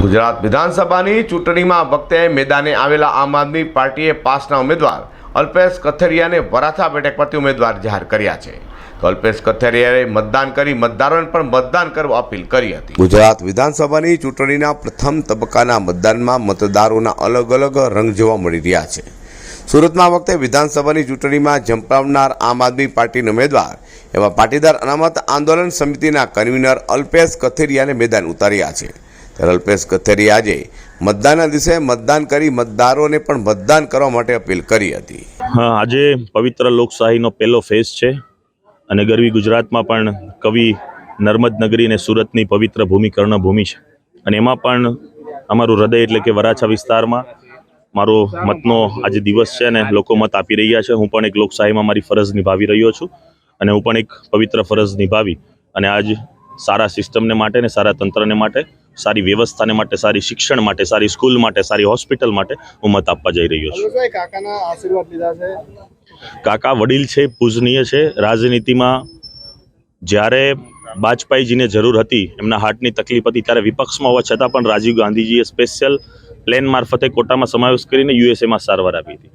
ગુજરાત વિધાનસભાની ચૂંટણીમાં વખતે મેદાને આવેલા આમ આદમી પાર્ટીએ પાસના ઉમેદવાર અલ્પેશ કથેરિયાને વરાછા બેઠક પરથી ઉમેદવાર જાહેર કર્યા છે. તો અલ્પેશ કથેરિયાએ મતદાન કરી મતદારોને પણ મતદાન કરવા અપીલ કરી હતી. ગુજરાત વિધાનસભાની ચૂંટણીના પ્રથમ તબક્કાના મતદાનમાં મતદારોના અલગ અલગ રંગ જોવા મળી રહ્યા છે. સુરતમાં વખતે વિધાનસભાની ચૂંટણીમાં ઝંપલાવનાર આમ આદમી પાર્ટીના ઉમેદવાર એવા પાટીદાર અનામત આંદોલન સમિતિના કન્વીનર અલ્પેશ કથેરિયાને મેદાન ઉતાર્યા છે. અલ્પેશ કથેરી આજે મતદાનના દિવસે મતદાન કરી મતદારોને પણ મતદાન કરવા માટે અપીલ કરી હતી. હા, આજે પવિત્ર લોકશાહીનો પહેલો ફેસ છે અને ગરવી ગુજરાતમાં પણ કવિ નર્મદ નગરી અને સુરતની પવિત્ર ભૂમિ, કર્ણભૂમિ છે. અને એમાં પણ અમારું હૃદય એટલે કે વરાછા વિસ્તારમાં મારો મતનો આજે દિવસ છે અને લોકો મત આપી રહ્યા છે. હું પણ એક લોકશાહીમાં મારી ફરજ નિભાવી રહ્યો છું અને હું પણ એક પવિત્ર ફરજ નિભાવી અને આજ સારા સિસ્ટમને માટે ને સારા તંત્રને માટે સારી વ્યવસ્થાને માટે સારી શિક્ષણ માટે સારી સ્કૂલ માટે સારી હોસ્પિટલ માટે હું મત આપવા જઈ રહ્યો છું. કાકાના આશીર્વાદ લીધા છે? કાકા વડીલ છે પૂજનીય છે. રાજનીતિમાં જ્યારે વાજપેયીજીને જરૂર હતી એમના હાર્ટની તકલીફ હતી ત્યારે વિપક્ષમાં હોવા છતાં પણ રાજીવ ગાંધીજીએ સ્પેશિયલ પ્લેન મારફતે કોટામાં સમાવેશ કરીને યુએસએમાં સારવાર આપી હતી.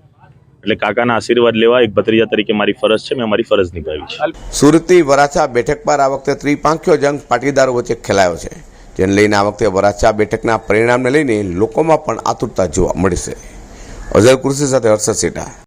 એટલે કાકાના આશીર્વાદ લેવા એક ભત્રીજા તરીકે મારી ફરજ છે મેં મારી ફરજ નિભાવી છે. સુરતની વરાછા બેઠક પર આ વખતે ત્રિપાંખ્યો જંગ પાટીદારો વચ્ચે ખેલાયો છે. જેને લઈને આ વખતે વરાછા બેઠકના પરિણામને લઈને લોકોમાં પણ આતુરતા જોવા મળશે અઝર કુર્સી સાથે હર્ષદ સેઠા